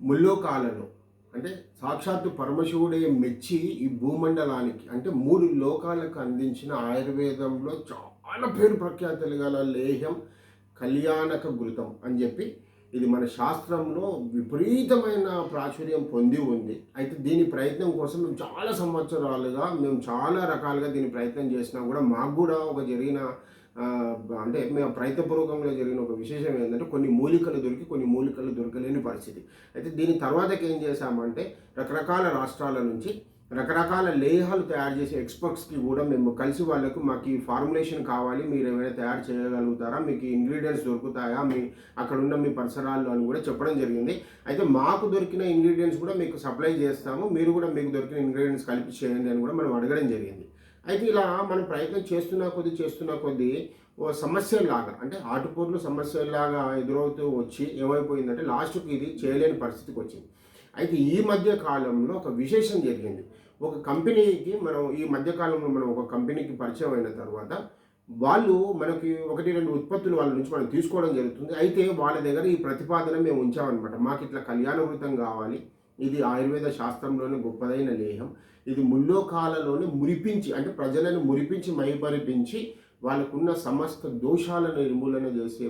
ముల్లోకాలలో అంటే సాక్షాత్తు పరమశివుడే మెచ్చి ఈ భూమండలానికి అంటే మూడు లోకాలకు అందించిన ఆయుర్వేదంలో చాలా పేరు ప్రఖ్యాతులు గల లేహ్యం కళ్యాణక గురుతం అని చెప్పి ఇది మన శాస్త్రంలో విపరీతమైన ప్రాచుర్యం పొంది ఉంది. అయితే దీని ప్రయత్నం కోసం మేము చాలా సంవత్సరాలుగా మేము చాలా రకాలుగా దీని ప్రయత్నం చేసినా కూడా మాకు కూడా ఒక జరిగిన అంటే మేము ప్రయత్నపూర్వకంగా జరిగిన ఒక విశేషం ఏంటంటే కొన్ని మూలికలు దొరికి కొన్ని మూలికలు దొరకలేని పరిస్థితి. అయితే దీని తర్వాతకి ఏం చేశామంటే రకరకాల రాష్ట్రాల నుంచి రకరకాల లేహాలు తయారు చేసే ఎక్స్పర్ట్స్కి కూడా మేము కలిసి వాళ్ళకు మాకు ఈ ఫార్ములేషన్ కావాలి మీరు ఏమైనా తయారు చేయగలుగుతారా మీకు ఇంగ్రీడియంట్స్ దొరుకుతాయా మీ అక్కడ ఉన్న మీ పరిసరాల్లో అని కూడా చెప్పడం జరిగింది. అయితే మాకు దొరికిన ఇంగ్రీడియంట్స్ కూడా మీకు సప్లై చేస్తాము మీరు కూడా మీకు దొరికిన ఇంగ్రీడియంట్స్ కలిపి చేయండి అని కూడా మనం అడగడం జరిగింది. అయితే ఇలా మనం ప్రయత్నం చేస్తున్న కొద్దీ చేస్తున్న కొద్దీ ఓ సమస్యలాగా అంటే ఆటుపోట్లు సమస్యలాగా ఎదురవుతూ వచ్చి ఏమైపోయిందంటే లాస్ట్కి ఇది చేయలేని పరిస్థితికి వచ్చింది. అయితే ఈ మధ్య కాలంలో ఒక విశేషం జరిగింది. ఒక కంపెనీకి మనం ఈ మధ్య కాలంలో మనం ఒక కంపెనీకి పరిచయం అయిన తర్వాత వాళ్ళు మనకి ఒకటి రెండు ఉత్పత్తులు వాళ్ళ నుంచి మనం తీసుకోవడం జరుగుతుంది. అయితే వాళ్ళ దగ్గర ఈ ప్రతిపాదన మేము ఉంచామన్నమాట. మాకు ఇట్లా కళ్యాణవృతం కావాలి. ఇది ఆయుర్వేద శాస్త్రంలోనే గొప్పదైన లేహం. ఇది ముల్లోకాలలోనే మురిపించి అంటే ప్రజలను మురిపించి మైపరిపించి వాళ్ళకున్న సమస్త దోషాలను నిర్మూలన చేసే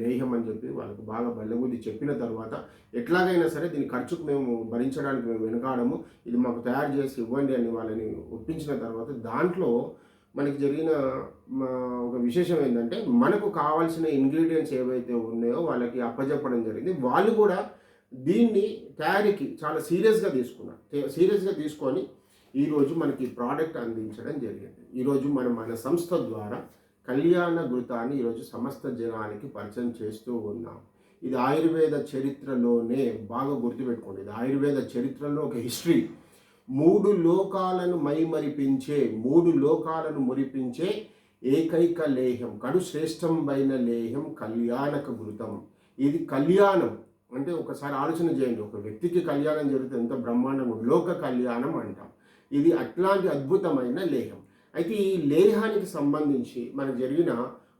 లేహం అని చెప్పి వాళ్ళకు బాగా బల్లగుద్ది చెప్పిన తర్వాత ఎట్లాగైనా సరే దీని ఖర్చుకు మేము భరించడానికి మేము వెనకాడము. ఇది మాకు తయారు చేసి ఇవ్వండి అని వాళ్ళని ఒప్పించిన తర్వాత దాంట్లో మనకి జరిగిన ఒక విశేషం ఏంటంటే మనకు కావాల్సిన ఇంగ్రీడియంట్స్ ఏవైతే ఉన్నాయో వాళ్ళకి అప్పజెప్పడం జరిగింది. వాళ్ళు కూడా దీన్ని తయారీకి చాలా సీరియస్గా తీసుకున్నారు. సీరియస్గా తీసుకొని ఈరోజు మనకి ప్రోడక్ట్ అందించడం జరిగింది. ఈరోజు మనం మన సంస్థ ద్వారా కళ్యాణ ఘృతాన్ని ఈరోజు సమస్త జనానికి పరిచయం చేస్తూ ఉన్నాం. ఇది ఆయుర్వేద చరిత్రలోనే బాగా గుర్తుపెట్టుకోండి. ఇది ఆయుర్వేద చరిత్రలో ఒక హిస్టరీ మూడు లోకాలను మైమరిపించే మూడు లోకాలను మురిపించే ఏకైక లేహం కడు శ్రేష్టమైన లేహం కళ్యాణక ఘృతం. ఇది కళ్యాణం. అంటే ఒకసారి ఆలోచన చేయండి. ఒక వ్యక్తికి కళ్యాణం జరిగితే ఎంత బ్రహ్మాండం లోక కళ్యాణం అంటాం. ఇది అట్లాంటి అద్భుతమైన లేహం. అయితే ఈ లేహానికి సంబంధించి మనకు జరిగిన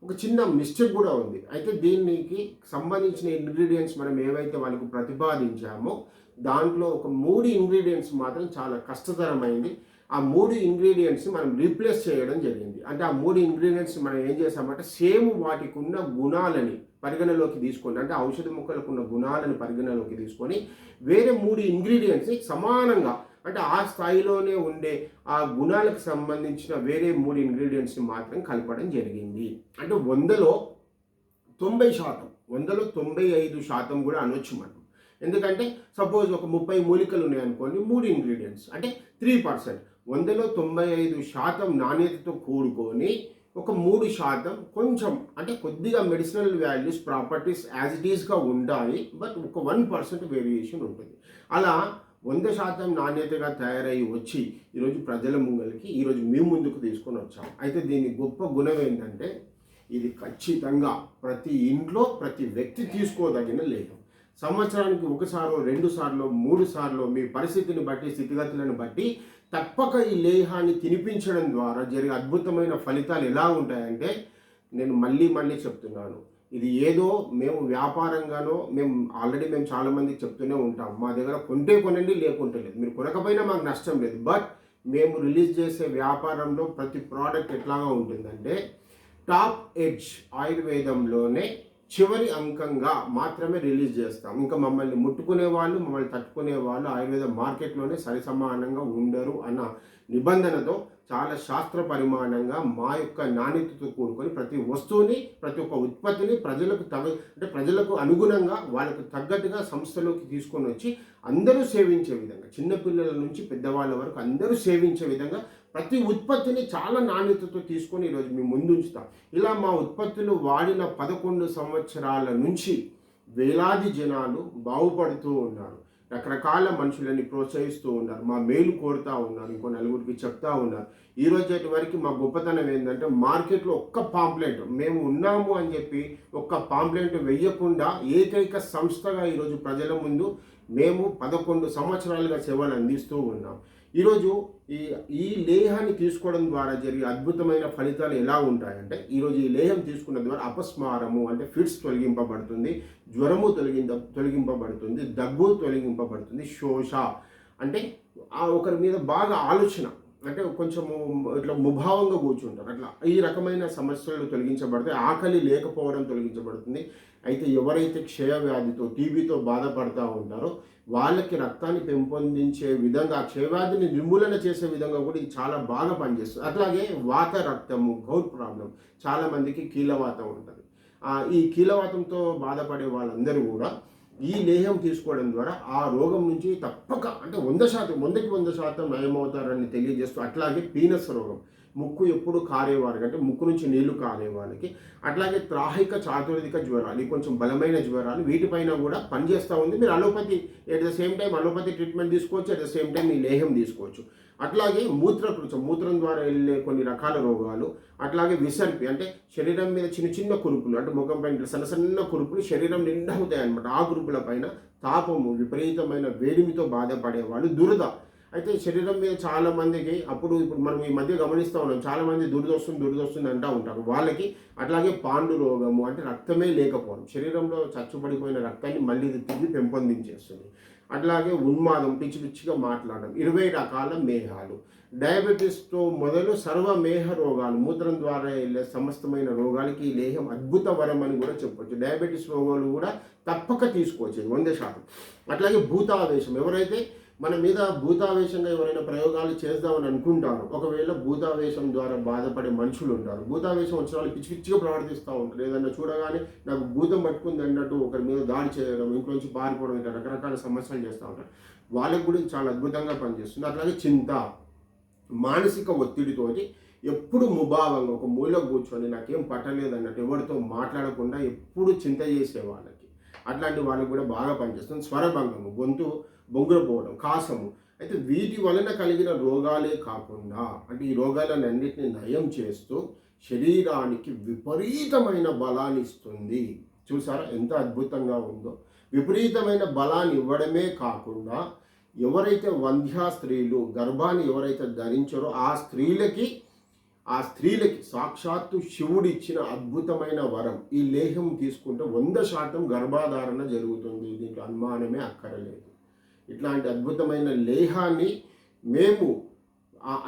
ఒక చిన్న మిస్టేక్ కూడా ఉంది. అయితే దీనికి సంబంధించిన ఇంగ్రీడియంట్స్ మనం ఏవైతే వాళ్ళకు ప్రతిపాదించామో దాంట్లో ఒక మూడు ఇంగ్రీడియంట్స్ మాత్రం చాలా కష్టతరమైంది. ఆ మూడు ఇంగ్రీడియంట్స్ మనం రీప్లేస్ చేయడం జరిగింది. అంటే ఆ మూడు ఇంగ్రీడియంట్స్ మనం ఏం చేసామంటే సేమ్ వాటికి ఉన్న గుణాలని పరిగణలోకి తీసుకొని అంటే ఔషధ మొక్కలకు ఉన్న గుణాలను పరిగణలోకి తీసుకొని వేరే మూడు ఇంగ్రీడియంట్స్ని సమానంగా అంటే ఆ స్థాయిలోనే ఉండే ఆ గుణాలకు సంబంధించిన వేరే మూడు ఇంగ్రీడియంట్స్ని మాత్రం కలపడం జరిగింది. అంటే వందలో తొంభై శాతం వందలో తొంభై ఐదు శాతం కూడా అనొచ్చు మనం. ఎందుకంటే సపోజ్ ఒక ముప్పై మూలికలు ఉన్నాయనుకోండి మూడు ఇంగ్రీడియంట్స్ అంటే త్రీ పర్సెంట్ వందలో తొంభై ఐదు శాతం నాణ్యతతో కూడుకొని ఒక మూడు శాతం కొంచెం అంటే కొద్దిగా medicinal values properties as it ఈస్గా ఉండాలి బట్ ఒక వన్ పర్సెంట్ వేరియేషన్ ఉంటుంది. అలా వంద శాతం నాణ్యతగా తయారై వచ్చి ఈరోజు ప్రజల ముంగలికి ఈరోజు మేము ముందుకు తీసుకొని వచ్చాం. అయితే దీని గొప్ప గుణం ఏంటంటే ఇది ఖచ్చితంగా ప్రతి ఇంట్లో ప్రతి వ్యక్తి తీసుకోదగిన లేఖం. సంవత్సరానికి ఒకసారో రెండు సార్లు మూడు సార్లు మీ పరిస్థితిని బట్టి స్థితిగతులను బట్టి తప్పక ఈ లేహాన్ని తినిపించడం ద్వారా జరిగే అద్భుతమైన ఫలితాలు ఎలా ఉంటాయంటే నేను మళ్ళీ మళ్ళీ చెప్తున్నాను. ఇది ఏదో మేము వ్యాపారంగానో మేము ఆల్రెడీ మేము చాలామందికి చెప్తూనే ఉంటాం. మా దగ్గర కొంటే కొనండి లేకుంటే లేదు. మీరు కొనకపోయినా మాకు నష్టం లేదు. బట్ మేము రిలీజ్ చేసే వ్యాపారంలో ప్రతి ప్రోడక్ట్ ఎట్లాగా ఉంటుందంటే టాప్ ఎడ్జ్ ఆయుర్వేదంలోనే చివరి అంకంగా మాత్రమే రిలీజ్ చేస్తాం. ఇంకా మమ్మల్ని ముట్టుకునే వాళ్ళు మమ్మల్ని తట్టుకునే వాళ్ళు ఆయుర్వేద మార్కెట్లోనే సరిసమానంగా ఉండరు అన్న నిబంధనతో చాలా శాస్త్ర పరిమాణంగా మా యొక్క నాణ్యతతో కూడుకొని ప్రతి వస్తువుని ప్రతి ఒక్క ఉత్పత్తిని ప్రజలకు తగ అంటే ప్రజలకు అనుగుణంగా వాళ్ళకు తగ్గట్టుగా సంస్థలోకి తీసుకొని వచ్చి అందరూ సేవించే విధంగా చిన్నపిల్లల నుంచి పెద్దవాళ్ళ వరకు అందరూ సేవించే విధంగా ప్రతి ఉత్పత్తిని చాలా నాణ్యతతో తీసుకొని ఈరోజు మేము ముందు ఉంచుతాం ఇలా మా ఉత్పత్తులు వాడిన పదకొండు సంవత్సరాల నుంచి వేలాది జనాలు బాగుపడుతూ ఉన్నారు. రకరకాల మనుషులని ప్రోత్సహిస్తూ ఉన్నారు మా మేలు కోరుతూ ఉన్నారు ఇంకో నలుగురికి చెప్తా ఉన్నారు. ఈ రోజు వరకు మా గొప్పతనం ఏంటంటే మార్కెట్లో ఒక్క పాంప్లెంట్ మేము ఉన్నాము అని చెప్పి ఒక్క పాంప్లెంట్ వెయ్యకుండా ఏకైక సంస్థగా ఈరోజు ప్రజల ముందు మేము పదకొండు సంవత్సరాలుగా సేవలు అందిస్తూ ఉన్నాం. ఈరోజు ఈ ఈ లేహాన్ని తీసుకోవడం ద్వారా జరిగే అద్భుతమైన ఫలితాలు ఎలా ఉంటాయంటే ఈరోజు ఈ లేహం తీసుకున్న ద్వారా అపస్మారము అంటే ఫిట్స్ తొలగింపబడుతుంది జ్వరము తొలగింద తొలగింపబడుతుంది దగ్గు తొలగింపబడుతుంది శోష అంటే ఆ ఒకరి మీద బాగా ఆలోచన అంటే కొంచెము ఇట్లా ముభావంగా కూర్చుంటారు. అట్లా ఈ రకమైన సమస్యలు తొలగించబడతాయి ఆకలి లేకపోవడం తొలగించబడుతుంది అయితే ఎవరైతే క్షయవ్యాధితో టీబీతో బాధపడతా ఉంటారో వాళ్ళకి రక్తాన్ని పెంపొందించే విధంగా క్షయవ్యాధిని నిర్మూలన చేసే విధంగా కూడా ఇది చాలా బాగా పనిచేస్తుంది. అట్లాగే వాత రక్తము గౌట్ ప్రాబ్లం చాలామందికి కీలవాతం ఉంటుంది. ఈ కీలవాతంతో బాధపడే వాళ్ళందరూ కూడా ఈ లేహం తీసుకోవడం ద్వారా ఆ రోగం నుంచి తప్పక అంటే వంద శాతం వందకి వంద శాతం నయమవుతారని తెలియజేస్తూ అట్లాగే పీనస్ రోగం. ముక్కు ఎప్పుడు కారేవారికి అంటే ముక్కు నుంచి నీళ్ళు కారే వాళ్ళకి అట్లాగే త్రాహిక చాతుర్దిక జ్వరాలు ఇవి కొంచెం బలమైన జ్వరాలు వీటిపైన కూడా పనిచేస్తూ ఉంది. మీరు allopathy at the same time allopathy treatment తీసుకోవచ్చు అట్ ద సేమ్ టైం మీ లేహం తీసుకోవచ్చు. అట్లాగే మూత్రకృతం మూత్రం ద్వారా వెళ్ళే కొన్ని రకాల రోగాలు అట్లాగే విసర్పి అంటే శరీరం మీద చిన్న చిన్న కురుపులు అంటే ముఖం పైన సన్న సన్న కురుపులు శరీరం నిండా అవుతాయి అనమాట ఆ కురుపుల పైన తాపము విపరీతమైన వేడిమితో బాధపడే వాళ్ళు దురద అయితే శరీరం మీద చాలా మందికి అప్పుడు ఇప్పుడు మనం ఈ మధ్య గమనిస్తూ ఉన్నాం చాలా మంది దురదొస్తుంది దురదొస్తుంది అంటూ ఉంటారు. వాళ్ళకి అట్లాగే పాండు రోగము అంటే రక్తమే లేకపోవడం. శరీరంలో చచ్చుబడిపోయిన రక్తాన్ని మళ్ళీ తిరిగి పెంపొందించేస్తుంది. అట్లాగే ఉన్మాదం పిచ్చి పిచ్చిగా మాట్లాడడం ఇరవై రకాల మేహాలు. డయాబెటీస్తో మొదలు సర్వ మేహ రోగాలు మూత్రం ద్వారా వెళ్ళే సమస్తమైన రోగాలకి ఈ లేహం అద్భుత వరం అని కూడా చెప్పొచ్చు. డయాబెటీస్ రోగాలు కూడా తప్పక తీసుకోవచ్చు వంద శాతం. అట్లాగే భూతావేశం. ఎవరైతే మన మీద భూతావేశంగా ఎవరైనా ప్రయోగాలు చేద్దామని అనుకుంటారు. ఒకవేళ భూతావేశం ద్వారా బాధపడే మనుషులు ఉంటారు. భూతావేశం వచ్చిన వాళ్ళు పిచ్చి పిచ్చిగా ప్రవర్తిస్తూ ఉంటారు. ఏదన్నా చూడగానే నాకు భూతం పట్టుకుంది అన్నట్టు ఒకరి మీద దాడి చేయడం ఇంట్లోంచి పారిపోవడం ఇట్లా రకరకాల సమస్యలు చేస్తూ ఉంటారు. వాళ్ళకి కూడా చాలా అద్భుతంగా పనిచేస్తుంది. అట్లాగే చింత మానసిక ఒత్తిడితోటి ఎప్పుడు ముభావంగా ఒక మూల కూర్చొని నాకేం పట్టలేదు అన్నట్టు ఎవరితో మాట్లాడకుండా ఎప్పుడు చింత చేసేవాళ్ళు. అట్లాంటి వాళ్ళకి కూడా బాగా పనిచేస్తుంది. స్వరభంగము గొంతు బొంగురపోవడం కాసము. అయితే వీటి వలన కలిగిన రోగాలే కాకుండా అంటే ఈ రోగాలన్నింటినీ నయం చేస్తూ శరీరానికి విపరీతమైన బలాన్ని ఇస్తుంది. చూసారా ఎంత అద్భుతంగా ఉందో. విపరీతమైన బలాన్ని ఇవ్వడమే కాకుండా ఎవరైతే వంధ్యా స్త్రీలు గర్భాన్ని ఎవరైతే ధరించారో ఆ స్త్రీలకి ఆ స్త్రీలకి సాక్షాత్తు శివుడు ఇచ్చిన అద్భుతమైన వరం. ఈ లేహం తీసుకుంటే వంద శాతం గర్భాధారణ జరుగుతుంది. దీంట్లో అనుమానమే అక్కరలేదు. ఇట్లాంటి అద్భుతమైన లేహాన్ని మేము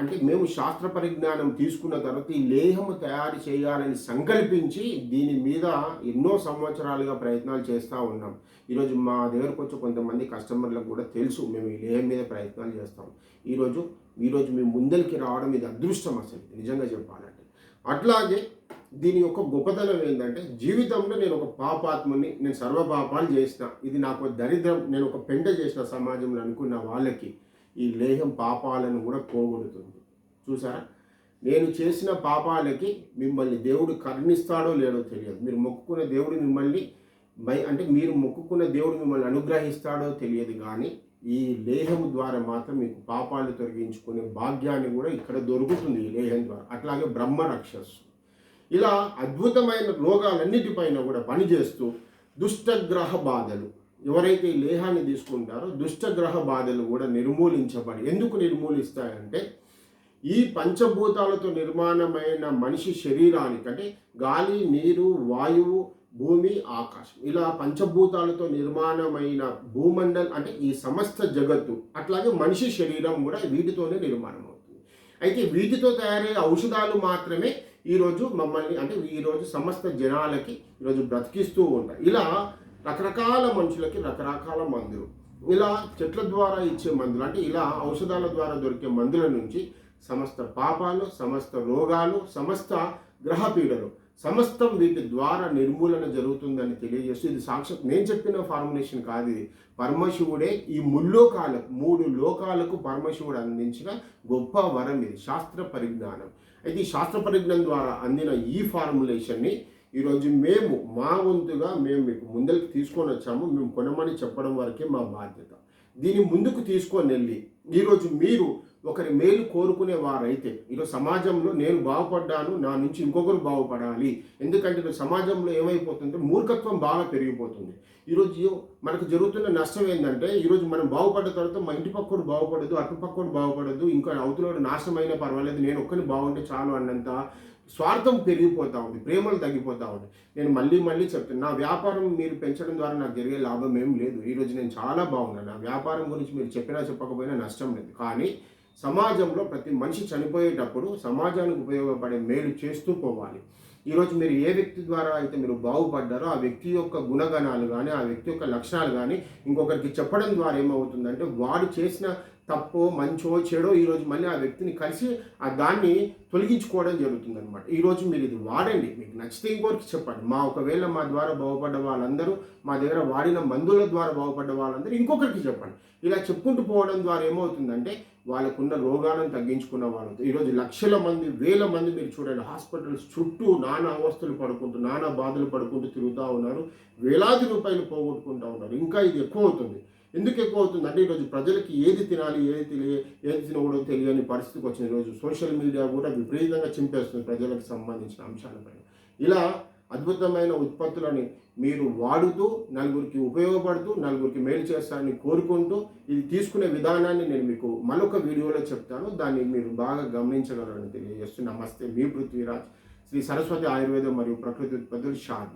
అంటే మేము శాస్త్ర పరిజ్ఞానం తీసుకున్న తర్వాత ఈ లేహము తయారు చేయాలని సంకల్పించి దీని మీద ఎన్నో సంవత్సరాలుగా ప్రయత్నాలు చేస్తూ ఉన్నాం. ఈరోజు మా దగ్గరకు వచ్చి కొంతమంది కస్టమర్లకు కూడా తెలుసు మేము ఈ లేహం మీద ప్రయత్నాలు చేస్తాం. ఈరోజు ఈరోజు మేము ముందరికి రావడం ఇది అదృష్టం అసలు నిజంగా చెప్పాలంటే. అట్లాగే దీని యొక్క గొప్పతనం ఏంటంటే జీవితంలో నేను ఒక పాపాత్మని నేను సర్వ పాపాలు చేసిన ఇది నాకు దరిద్రం నేను ఒక పెంట చేసిన సమాజంలో అనుకున్న వాళ్ళకి ఈ లేహం పాపాలను కూడా పోగొడుతుంది. చూసారా? నేను చేసిన పాపాలకి మిమ్మల్ని దేవుడు కరుణిస్తాడో లేడో తెలియదు. మీరు మొక్కుకున్న దేవుడు మిమ్మల్ని బై అంటే మీరు మొక్కుకున్న దేవుడు మిమ్మల్ని అనుగ్రహిస్తాడో తెలియదు కానీ ఈ లేహం ద్వారా మాత్రం మీకు పాపాలు తొలగించుకునే భాగ్యాన్ని కూడా ఇక్కడ దొరుకుతుంది ఈ లేహం ద్వారా. అట్లాగే బ్రహ్మ రక్షస్సు ఇలా అద్భుతమైన రోగాలన్నిటిపైన కూడా పనిచేస్తూ దుష్టగ్రహ బాధలు ఎవరైతే ఈ లేహాన్ని తీసుకుంటారో దుష్టగ్రహ బాధలు కూడా నిర్మూలించబడి ఎందుకు నిర్మూలిస్తాయంటే ఈ పంచభూతాలతో నిర్మాణమైన మనిషి శరీరానికి అంటే గాలి నీరు వాయువు భూమి ఆకాశం. ఇలా పంచభూతాలతో నిర్మాణమైన భూమండల్ అంటే ఈ సమస్త జగత్తు అట్లాగే మనిషి శరీరం కూడా వీటితోనే నిర్మాణం అవుతుంది. అయితే వీటితో తయారయ్యే ఔషధాలు మాత్రమే ఈరోజు మమ్మల్ని అంటే ఈరోజు సమస్త జనాలకి ఈరోజు బ్రతికిస్తూ ఉంటాయి. ఇలా రకరకాల మనుషులకి రకరకాల మందులు. ఇలా చెట్ల ద్వారా ఇచ్చే మందులు అంటే ఇలా ఔషధాల ద్వారా దొరికే మందుల నుంచి సమస్త పాపాలు సమస్త రోగాలు సమస్త గ్రహపీడలు సమస్తం వీటి ద్వారా నిర్మూలన జరుగుతుందని తెలియజేస్తూ ఇది సాక్షాత్ నేను చెప్పిన ఫార్ములేషన్ కాదు ఇది. పరమశివుడే ఈ ముల్లోకాలకు మూడు లోకాలకు పరమశివుడు అందించిన గొప్ప వరం ఇది శాస్త్ర పరిజ్ఞానం. అయితే ఈ శాస్త్ర పరిజ్ఞానం ద్వారా అందిన ఈ ఫార్ములేషన్ని ఈరోజు మేము మా వంతుగా మేము మీకు ముందరికి తీసుకొని వచ్చాము. మేము కొనమని చెప్పడం వరకే మా బాధ్యత. దీన్ని ముందుకు తీసుకొని వెళ్ళి ఈరోజు మీరు ఒకరి మేలు కోరుకునే వారైతే ఈరోజు సమాజంలో నేను బాగుపడ్డాను నా నుంచి ఇంకొకరు బాగుపడాలి. ఎందుకంటే సమాజంలో ఏమైపోతుందంటే మూర్ఖత్వం బాగా పెరిగిపోతుంది. ఈరోజు మనకు జరుగుతున్న నష్టం ఏంటంటే ఈరోజు మనం బాగుపడ్డ తర్వాత మా ఇంటి పక్కడు బాగుపడదు అటు పక్కడు బాగుపడదు ఇంకా అవతలోడు నాశనం పర్వాలేదు నేను ఒక్కరిని బాగుంటే చాలు అన్నంత స్వార్థం పెరిగిపోతూ ఉంది ప్రేమలు తగ్గిపోతూ ఉంది. నేను మళ్ళీ మళ్ళీ చెప్తాను నా వ్యాపారం మీరు పెంచడం ద్వారా నాకు జరిగే లాభం ఏం లేదు. ఈరోజు నేను చాలా బాగున్నాను నా వ్యాపారం గురించి మీరు చెప్పినా చెప్పకపోయినా నష్టం లేదు. కానీ సమాజంలో ప్రతి మనిషి చనిపోయేటప్పుడు సమాజానికి ఉపయోగపడే మేలు చేస్తూ పోవాలి. ఈరోజు మీరు ఏ వ్యక్తి ద్వారా అయితే మీరు బాగుపడ్డారో ఆ వ్యక్తి యొక్క గుణగణాలు కానీ ఆ వ్యక్తి యొక్క లక్షణాలు కానీ ఇంకొకరికి చెప్పడం ద్వారా ఏమవుతుందంటే వాడు చేసిన తప్పో మంచో చెడో ఈరోజు మళ్ళీ ఆ వ్యక్తిని కలిసి ఆ దాన్ని తొలగించుకోవడం జరుగుతుంది అనమాట ఈరోజు మీరు ఇది వాడండి. మీకు నచ్చితే ఇంకోరికి చెప్పండి. మా ఒకవేళ మా ద్వారా బాగుపడ్డ వాళ్ళందరూ మా దగ్గర వాడిన మందుల ద్వారా బాగుపడ్డ వాళ్ళందరూ ఇంకొకరికి చెప్పండి. ఇలా చెప్పుకుంటూ పోవడం ద్వారా ఏమవుతుందంటే వాళ్ళకున్న రోగాలను తగ్గించుకున్న వాళ్ళు ఈరోజు లక్షల మంది వేల మంది మీరు చూడండి హాస్పిటల్స్ చుట్టూ నానా అవస్థలు పడుకుంటూ నానా బాధలు పడుకుంటూ తిరుగుతూ ఉన్నారు. వేలాది రూపాయలు పోగొట్టుకుంటూ ఉన్నారు. ఇంకా ఇది ఎక్కువ అవుతుంది. ఎందుకు ఎక్కువ అవుతుంది? అంటే ఈరోజు ప్రజలకి ఏది తినాలి ఏది తెలియ ఏది తినకూడదు తెలియని పరిస్థితికి వచ్చింది ఈరోజు సోషల్ మీడియా కూడా విపరీతంగా చింపేస్తుంది ప్రజలకు సంబంధించిన అంశాలపైన ఇలా అద్భుతమైన ఉత్పత్తులని మీరు వాడుతూ నలుగురికి ఉపయోగపడుతూ నలుగురికి మేలు చేస్తారని కోరుకుంటూ ఇది తీసుకునే విధానాన్ని నేను మీకు మరొక వీడియోలో చెప్తాను. దాన్ని మీరు బాగా గమనించగలరని తెలియజేస్తూ నమస్తే. మీ పృథ్వీరాజ్ శ్రీ సరస్వతి ఆయుర్వేదం మరియు ప్రకృతి ఉత్పత్తులు షార్ట్